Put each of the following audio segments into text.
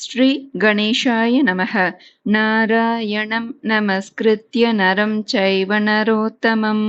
ஸ்ரீ கணேஷாய நமக. நாராயணம் நமஸ்கிருத்ய நரம் சைவ நரோத்தமம்.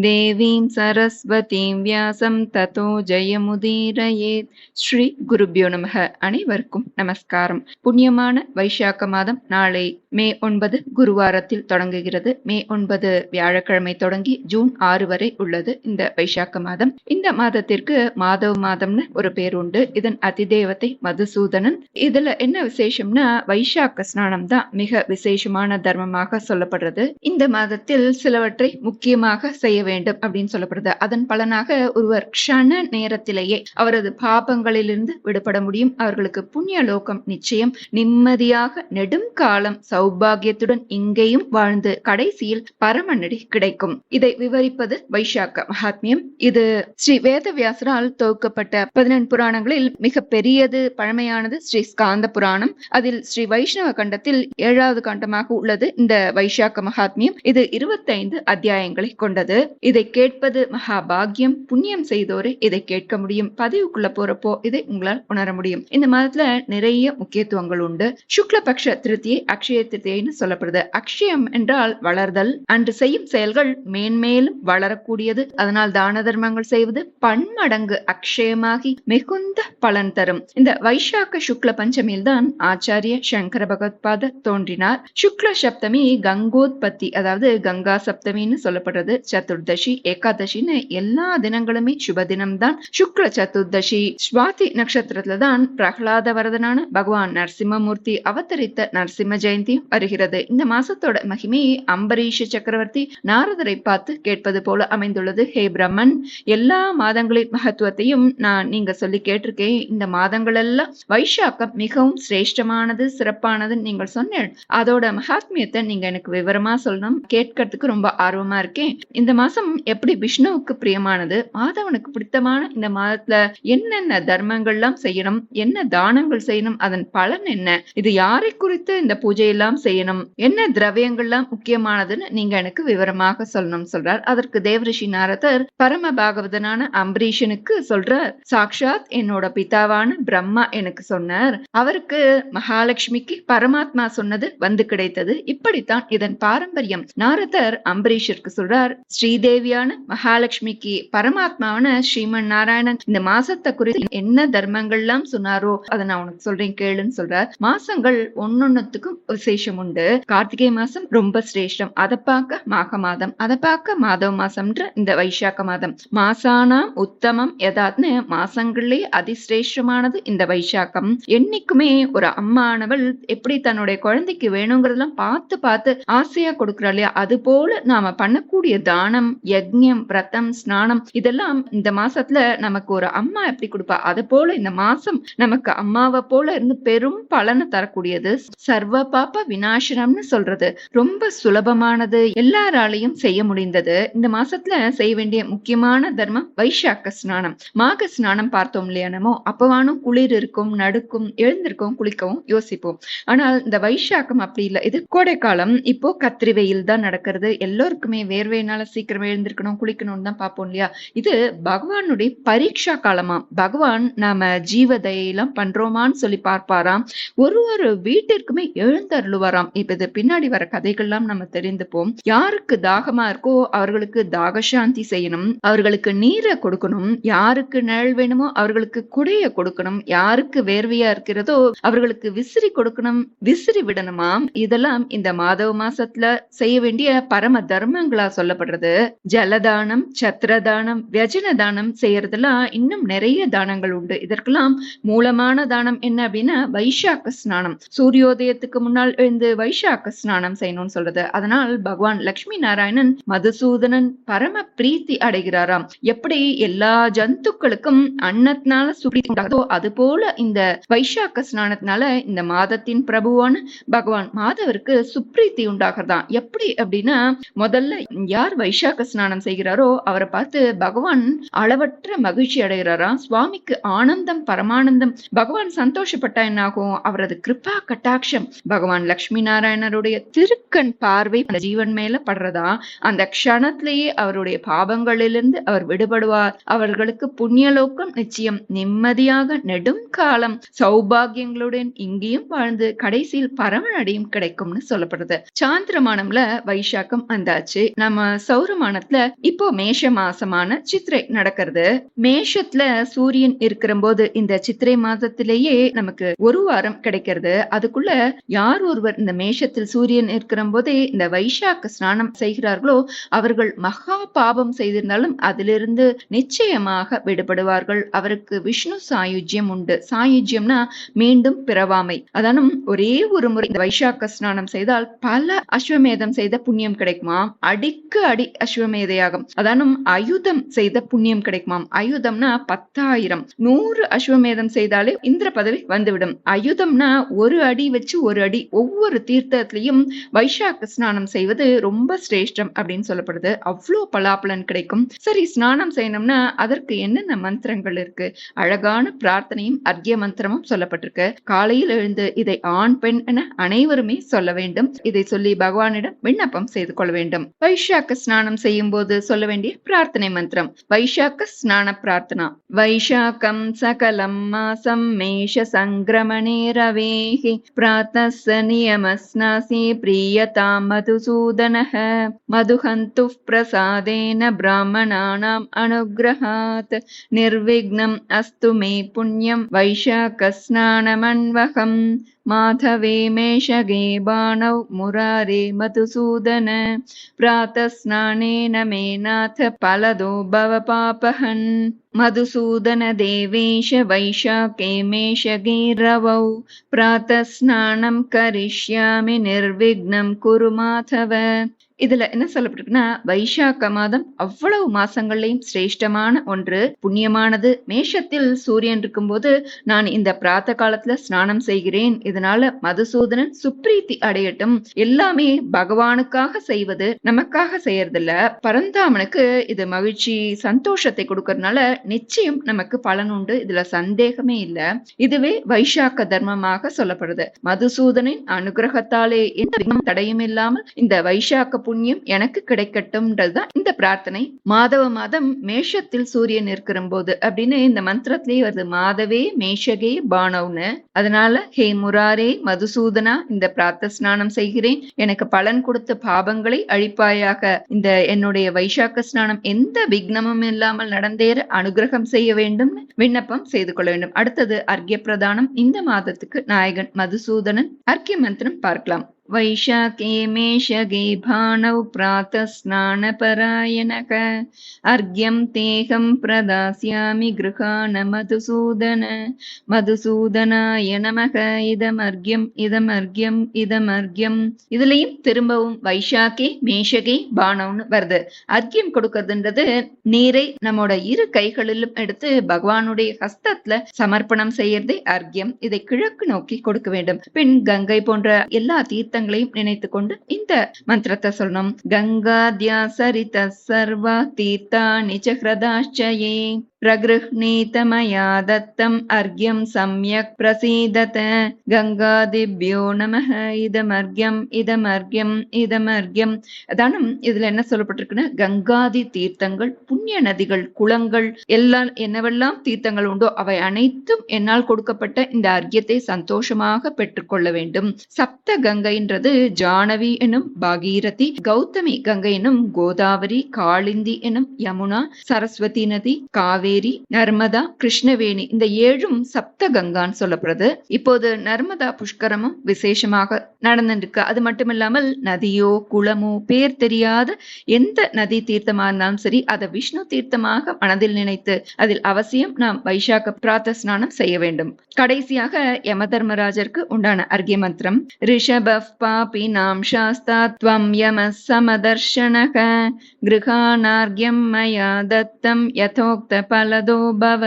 தேவீம் சரஸ்வதீம் வியாசம் ததோ ஜெயமுதீரயேத். ஸ்ரீ குருபியோ நமக. அனைவருக்கும் நமஸ்காரம். புண்ணியமான வைசாக்க மாதம் நாளை மே ஒன்பது குருவாரத்தில் தொடங்குகிறது. மே ஒன்பது வியாழக்கிழமை தொடங்கி ஜூன் ஆறு வரை உள்ளது இந்த வைசாக்க மாதம். இந்த மாதத்திற்கு மாதவ மாதம்னு ஒரு பேர் உண்டு. இதன் அதிதேவத்தை மதுசூதனன். இதுல என்ன என்ன விசேஷம்னா வைசாக்க ஸ்நானம் தான் மிக விசேஷமான தர்மமாக சொல்லப்படுறது. இந்த மாதத்தில் சிலவற்றை முக்கியமாக செய்ய வேண்டும் அப்படின்னு சொல்லப்படுது. அதன் பலனாக ஒருவர் க்ஷண நேரத்திலேயே அவரது பாபங்களிலிருந்து விடுபட முடியும். அவர்களுக்கு புண்ணிய லோகம் நிச்சயம். நிம்மதியாக நெடும் காலம் சௌபாகியத்துடன் இங்கேயும் வாழ்ந்து கடைசியில் பரமநடி கிடைக்கும். இதை விவரிப்பது வைசாக்க மகாத்மியம். இது ஸ்ரீ வேதவியாசரால் தொகுக்கப்பட்ட பதினெண் புராணங்களில் மிக பெரியது பழமையானது ஸ்ரீ ஸ்காந்த புராணம் அதில் ஸ்ரீ வைஷ்ணவ கண்டத்தில் ஏழாவது கண்டமாக உள்ளது இந்த வைஷாக்க மகாத்மியம். இது இருபத்தைந்து அத்தியாயங்களை கொண்டது. இதை கேட்பது மகாபாகியம். புண்ணியம் செய்தோரு இதை கேட்க முடியும். பதிவுக்குள்ள போறப்போ இதை உங்களால் உணர முடியும். இந்த மாதத்துல நிறைய முக்கியத்துவங்கள் உண்டு. சுக்லபக்ஷ திருத்தியை அக்ஷய திருத்தியைன்னு சொல்லப்படுது. அக்ஷயம் என்றால் வளர்தல். அன்று செய்யும் செயல்கள் மேன்மேலும் வளரக்கூடியது. அதனால் தான தர்மங்கள் செய்வது பன்மடங்கு அக்ஷயமாகி மிகுந்த பலன் தரும். இந்த வைஷாக்க சுக்ல பஞ்சமியில் தான் ஆச்சாரிய சங்கர பகவத்பாத தோன்றினார். சுக்ல சப்தமி கங்கோத்பத்தி அதாவது கங்கா சப்தமின்னு சொல்லப்படுறது சதுர்தசி ஏகாதசின்னு எல்லா தினங்களுமே சுப தினம் தான் சுக்ல சதுர்தசி சுவாதி நட்சத்திரத்துல தான் பிரகலாத வரதனான பகவான் நரசிம்மமூர்த்தி அவதரித்த நரசிம்ம ஜெயந்தியும் வருகிறது. இந்த மாசத்தோட மகிமை அம்பரீஷ சக்கரவர்த்தி நாரதரை பார்த்து கேட்பது போல அமைந்துள்ளது. ஹே பிரம்மன் எல்லா மாதங்களின் மகத்துவத்தையும் நான் நீங்க சொல்லி கேட்டிருக்கேன். இந்த மாதங்கள் எல்லாம் வைசாக்கம் மிகவும் சிரேஷ்டமானது சிறப்பானதுன்னு நீங்கள் சொன்னேன். அதோட மகாத்மியத்தை நீங்க எனக்கு விவரமா சொல்லணும். கேட்கறதுக்கு ரொம்ப ஆர்வமா இருக்கேன். இந்த மாசம் எப்படி விஷ்ணுவுக்கு பிரியமானது? மாதவனுக்கு பிடித்தமான இந்த மாதத்துல என்னென்ன தர்மங்கள்லாம் செய்யணும்? என்ன தானங்கள் செய்யணும்? அதன் பலன் என்ன? இது யாரை குறித்து இந்த பூஜை எல்லாம் செய்யணும்? என்ன திரவியங்கள்லாம் முக்கியமானதுன்னு நீங்க எனக்கு விவரமாக சொல்லணும் சொல்றார். அதற்கு தேவரிஷி நாரதர் பரம பாகவதனான அம்பரீஷனுக்கு சொல்றார். சாக்ஷாத் என்னோட பிதாவான பிரம்மா எனக்கு சொன்னார். அவருக்கு மகாலட்சுமிக்கு பரமாத்மா சொன்னது வந்து கிடைத்தது. இப்படித்தான் இதன் பாரம்பரியம். நாரதர் அம்பரீஷருக்கு சொல்றார் ஸ்ரீதேவியான மகாலட்சுமிக்கு பரமாத்மாவான ஸ்ரீமன் நாராயணன் இந்த மாசத்தை குறித்து என்ன தர்மங்கள்லாம் சொன்னாரோ அதை நான் உனக்கு சொல்றேன் கேளுன்னு சொல்றார். மாசங்கள் ஒன்னொன்னுத்துக்கும் விசேஷம் உண்டு. கார்த்திகை மாசம் ரொம்ப சிரேஷ்டம். அதை பார்க்க மாக மாதம் அதை பார்க்க மாதவ மாசம்ன்ற இந்த வைசாக்க மாதம். மாசானாம் உத்தமம் எதாத்னு மாசங்களே அதிசிரேஷ்டமானது இந்த வைசாக்கம் என்னைக்குமே ஒரு அம்மானவள் எப்படி தன்னுடைய குழந்தைக்கு வேணுங்கிறதெல்லாம் பார்த்து பார்த்து ஆசையா கொடுக்குறா இல்லையா? அது போல நாம பண்ணக்கூடிய தானம் யஜ்யம் விரதம் ஸ்நானம் இதெல்லாம் இந்த மாசத்துல நமக்கு ஒரு அம்மா எப்படி கொடுப்பா? அது போல இந்த மாசம் நமக்கு அம்மாவை போல இருந்து பெரும் பலனை தரக்கூடியது. சர்வ பாப்ப விநாசனம்னு சொல்றது. ரொம்ப சுலபமானது. எல்லாராலையும் செய்ய முடிந்தது. இந்த மாசத்துல செய்ய வேண்டிய முக்கியமான தர்மம் வைசாக்க ஸ்நானம். மாக ஸ்நானம் பார்த்தோம் இல்லையா நம்ம? அப்பவானும் குளிர் இருக்கும் நடுக்கும் எழுந்திருக்கும் குளிக்கவும் யோசிப்போம். ஆனால் இந்த வைசாக்கம் அப்படி இல்லை. இது கோடை காலம் இப்போ கத்திரி வெயில் தான் நடக்கிறது. எல்லோருக்குமே வேர்வையினால சீக்கிரம் எழுந்திருக்கணும் குளிக்கணும்னு தான் பார்ப்போம் இல்லையா? இது பகவானுடைய பரீட்சா காலமா? பகவான் நாம ஜீவதையெல்லாம் பண்றோமான்னு சொல்லி பார்ப்பாராம். ஒரு ஒரு வீட்டிற்குமே எழுந்தருளுவாராம். இப்ப இது பின்னாடி வர கதைகள்லாம் நம்ம தெரிந்துப்போம். யாருக்கு தாகமா இருக்கோ அவர்களுக்கு தாகசாந்தி செய்யணும். அவர்களுக்கு நீரை கொடுக்கணும். யாருக்கு நிழல் வேணுமோ அவர்களுக்கு குடைய கொடுக்கணும். யாருக்கு வேர்வையா இருக்கிறதோ அவர்களுக்கு விசிறி கொடுக்கணும் விசிறி விடணுமாம் இதெல்லாம் இந்த மாதவ மாசத்துல செய்ய வேண்டிய பரம தர்மங்களா சொல்லப்படுறது. ஜலதானம் சத்திரதானம் வியஜன தானம் செய்யறதெல்லாம் இன்னும் நிறைய தானங்கள் உண்டு. இதற்கெல்லாம் மூலமான தானம் என்ன அப்படின்னா வைஷாக்க ஸ்நானம். சூரியோதயத்துக்கு முன்னால் எழுந்து வைசாக்க ஸ்நானம் செய்யணும்னு சொல்றது. அதனால் பகவான் லட்சுமி நாராயணன் மதுசூதனன் பரம பிரீத்தி அடைகிறாராம். எப்படி எல்லா ஜந்துக்களுக்கும் அன்னத்தினால சுப்ரீத்தி உண்டாகுதோ அது போல இந்த வைசாக்க காரணத்தினால இந்த மாதத்தின் பிரபுவான பகவான் மாதவருக்கு சுப்ரீத்தி உண்டாகிறதாம் எப்படி அப்படின்னா முதல்ல யார் வைசாக ஸ்நானம் செய்கிறாரோ அவரை பார்த்து பகவான் அளவற்ற மகிழ்ச்சி அடைகிறாராம் சுவாமிக்கு ஆனந்தம் பரமானந்தம் பகவான் சந்தோஷப்பட்டா என்னாகும்? அவரது கிருபா கட்டாட்சம் பகவான் லட்சுமி நாராயணருடைய திருக்கண் பார்வை அந்த ஜீவன் மேல படுறதா? அந்த க்ஷணத்திலேயே அவருடைய பாபங்களிலிருந்து அவர் விடுபடுவார். அவர்களுக்கு புண்ணியலோக்கம் நிச்சயம். நிம்மதியாக நெடும் காலம். சௌபாகியங்கள் குடும்பங்களுடன் இங்கேயும் வாழ்ந்து கடைசியில் பரமநடியும் கிடைக்கும்னு சொல்லப்படுது. சாந்திரமானம்ல வைசாக்கம் வந்தாச்சு. நம்ம சௌரமானத்துல இப்போ மேஷ மாசமான சித்திரை நடக்கிறது. மேஷத்துல சூரியன் இருக்கிற போது இந்த சித்திரை மாதத்திலேயே நமக்கு ஒரு வாரம் கிடைக்கிறது. அதுக்குள்ள யார் ஒருவர் இந்த மேஷத்தில் சூரியன் இருக்கிற போதே இந்த வைசாக்க ஸ்நானம் செய்கிறார்களோ அவர்கள் மகா பாபம் செய்திருந்தாலும் அதிலிருந்து நிச்சயமாக விடுபடுவார்கள். அவருக்கு விஷ்ணு சாயுஜ்யம் உண்டு. சாயுஜ்யம்னா மீண்டும் பிறவாமை. அதானும் ஒரே ஒரு முறை இந்த வைசாக்க ஸ்நானம் செய்தால் பல அஸ்வமேதம் செய்த புண்ணியம் கிடைக்குமாம் அடிக்கு அடி அஸ்வமேதையாகும். அதானும் அயுதம் செய்த புண்ணியம் கிடைக்குமாம். அயுதம்னா பத்தாயிரம். நூறு அஸ்வமேதம் செய்தாலே இந்திர பதவி வந்துவிடும். அயுதம்னா ஒரு அடி வச்சு ஒரு அடி ஒவ்வொரு தீர்த்தத்திலையும் வைசாக்க ஸ்நானம் செய்வது ரொம்ப சிரேஷ்டம் அப்படின்னு சொல்லப்படுது. அவ்வளோ பலாபலன் கிடைக்கும். சரி ஸ்நானம் செய்யணும்னா அதற்கு என்னென்ன மந்திரங்கள் இருக்கு? அழகான பிரார்த்தனையும் அர்க்கிய மந்திரமும் சொல்லப்பட்டிருக்கு. ஆக காலையில் எழுந்து இதை ஆண் பெண் என அனைவருமே சொல்ல வேண்டும். இதை சொல்லி பகவானிடம் விண்ணப்பம் செய்து கொள்ள வேண்டும். வைஷாக்க ஸ்நானம் செய்யும் போது சொல்ல வேண்டிய பிரார்த்தனை மந்திரம். வைஷாக்க ஸ்நான பிரார்த்தனா. வைஷாக்கம் சகலம் மாசம் மேஷ சங்கிரமணே ரவேகி பிராத்தச நியமஸ்நாசி பிரியதா மதுசூதனः மதுஹந்துः பிரசாதேன பிராமணானாம் அனுகிரகாத். நிர்விக்னம் அஸ்து மே புண்ணியம். வைஷாகஸ்நான वैशाखस्नानमन्वहम् माधवे मेषगे बाणौ मुरारे मधुसूदन प्रातस्नानेन मे नाथ फलदो भव पापहन् मधुसूदन देवेश वैशाखे मेषगे रवौ। प्रातस्नानं करिष्यामि निर्विघ्नं कुरु माधव இதுல என்ன சொல்லப்பட்டிருக்குன்னா வைசாக்க மாதம் அவ்வளவு மாசங்கள்லயும் சிரேஷ்டமான ஒன்று புண்ணியமானது. மேஷத்தில் சூரியன் இருக்கும்போது நான் இந்த பிராத்த காலத்துல ஸ்நானம் செய்கிறேன். இதனால மதுசூதனன் சுப்ரீத்தி அடையட்டும். எல்லாமே பகவானுக்காக செய்வது நமக்காக செய்யறதில்ல. பரந்தாமனுக்கு இது மகிழ்ச்சி சந்தோஷத்தை கொடுக்கறதுனால நிச்சயம் நமக்கு பலன் உண்டு. இதுல சந்தேகமே இல்ல. இதுவே வைசாக்க தர்மமாக சொல்லப்படுது. மதுசூதனின் அனுகிரகத்தாலே எந்த தடையும் இல்லாமல் இந்த வைசாக்க புண்ணியம் எனக்கு கிடைக்கட்டும்ன்றதுதான் இந்த பிரார்த்தனை. மாதவ மாதம் மேஷத்தில் சூரியன் இருக்கிற போது அப்படின்னு இந்த மந்திரத்திலேயே வருது. மாதவே மேஷகே பானவ்னு. அதனால ஹே முராரே மதுசூதனா இந்த பிரார்த்த ஸ்நானம் செய்கிறேன். எனக்கு பலன் கொடுத்த பாபங்களை அழிப்பாயாக. இந்த என்னுடைய வைசாக்க ஸ்நானம் எந்த விக்னமும் இல்லாமல் நடந்தேற அனுகிரகம் செய்ய வேண்டும். விண்ணப்பம் செய்து கொள்ள வேண்டும். அடுத்தது அர்க்கிய பிரதானம் இந்த மாதத்துக்கு நாயகன் மதுசூதனன். அர்க்கிய மந்திரம் பார்க்கலாம். वैशाखे मेषगे भाणौ प्रातः स्नानपरायणक अर्घ्यं तेऽहं प्रदास्यामि गृहाण मधुसूदन மதுசூதனாய நமக இதமர்க்யம் இதமர்க்யம் இதமர்க்யம் இதுலயும் திரும்பவும் வைசாக்கே மேஷகே பானம்னு வருது அர்க்கியம் கொடுக்கறதுன்றது நீரை நம்மோட இரு கைகளிலும் எடுத்து பகவானுடைய ஹஸ்தத்துல சமர்ப்பணம் செய்யறதே அர்க்கியம் இதை கிழக்கு நோக்கி கொடுக்க வேண்டும் பின் கங்கை போன்ற எல்லா தீர்த்தங்களையும் நினைத்து கொண்டு இந்த மந்திரத்தை சொல்லணும். கங்கா சரித சர்வா தீர்த்தா நிஜ ஹிரதாச்சயே प्रगृह्णीत मया दत्तम् अर्घ्यं सम्यक् प्रसीदत கங்காதிபியோ நமஹ இதமர்க்யம் இதமர்க்யம் இதமர்க்யம் அதானும் இதுல என்ன சொல்லப்பட்டிருக்குன்னா கங்காதி தீர்த்தங்கள் புண்ணிய நதிகள் குளங்கள் எல்லாம் என்னவெல்லாம் தீர்த்தங்கள் உண்டோ அவை அனைத்தும் என்னால் கொடுக்கப்பட்ட இந்த அர்க்கியத்தை சந்தோஷமாக பெற்றுக்கொள்ள வேண்டும் சப்த கங்கைன்றது ஜானவி எனும் பாகீரதி கௌதமி கங்கை எனும் கோதாவரி காளிந்தி எனும் யமுனா சரஸ்வதி நதி காவேரி காவேரி நர்மதா கிருஷ்ணவேணி இந்த ஏழும் சப்த கங்கான்னு சொல்லப்படுது இப்போது நர்மதா புஷ்கரமும் விசேஷமாக நடந்துருக்கு அது மட்டும் இல்லாமல் நதியோ குளமோ பேர் தெரியாத எந்த நதி தீர்த்தமா இருந்தாலும் சரி அதை விஷ்ணு தீர்த்தமாக மனதில் நினைத்து அதில் அவசியம் நாம் வைசாக்க பிரார்த்த ஸ்நானம் செய்ய வேண்டும். கடைசியாக யம தர்மராஜருக்கு உண்டான அர்க்கிய மந்திரம் ரிஷப பாபி நாம் சாஸ்தா துவம் யம சமதர்ஷனக கிருஹானார்கியம் மயா தத்தம் யதோக்த फलदो भव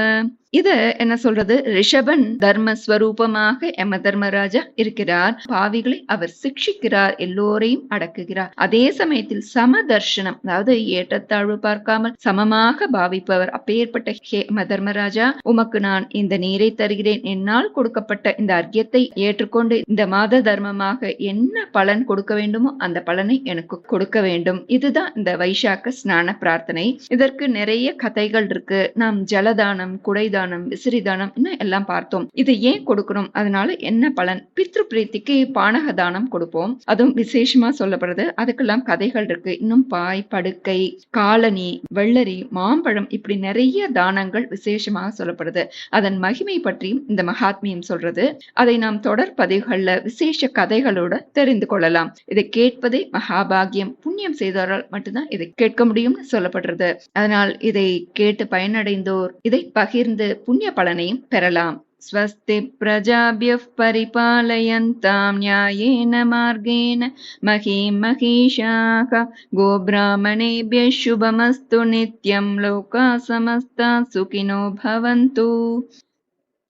இது என்ன சொல்றது? ரிஷபன் தர்மஸ்வரூபமாக எம யம தர்மராஜா இருக்கிறார். பாவிகளை அவர் சிக்ஷிக்கிறார் எல்லோரையும் அடக்குகிறார். அதே சமயத்தில் சம தர்ஷனம் அதாவது ஏற்றத்தாழ்வு பார்க்காமல் சமமாக பாவிப்பவர் அப்பேற்பட்ட ஹே யம தர்மராஜா உமக்கு நான் இந்த நீரை தருகிறேன். என்னால் கொடுக்கப்பட்ட இந்த அர்க்கியத்தை ஏற்றுக்கொண்டு இந்த மாத தர்மமாக என்ன பலன் கொடுக்க வேண்டுமோ அந்த பலனை எனக்கு கொடுக்க வேண்டும். இதுதான் இந்த வைசாக்க ஸ்நான பிரார்த்தனை. இதற்கு நிறைய கதைகள் இருக்கு. நாம் ஜலதானம் குடை தானம் விசிறிதானம் இன்னும் எல்லாம் பார்த்தோம். இதை ஏன் கொடுக்கணும்? அதனால என்ன பலன்? பித்ரு பிரீத்திக்கு பானக தானம் கொடுப்போம். அதுவும் விசேஷமா சொல்லப்படுறது. அதுக்கெல்லாம் கதைகள் இருக்கு. இன்னும் பாய் படுக்கை காலனி வெள்ளரி மாம்பழம் இப்படி நிறைய தானங்கள் விசேஷமாக சொல்லப்படுது. அதன் மகிமை பற்றியும் இந்த மகாத்மியம் சொல்றது. அதை நாம் தொடர் பதிவுகள்ல விசேஷ கதைகளோட தெரிந்து கொள்ளலாம். இதை கேட்பதே மகாபாகியம். புண்ணியம் செய்தவரால் மட்டும்தான் இதை கேட்க முடியும்னு சொல்லப்படுறது. அதனால் இதை கேட்டு பயனடைந்தோர் இதை பகிர்ந்து புண்ணிய பலனையும் பெறலாம் स्वस्ति प्रजाभ्यः परिपालयन्तां न्यायेन मार्गेण महीं महिषाः गोब्राह्मणेभ्यः शुभमस्तु नित्यं लोकाः समस्ता सुखिनो भवन्तु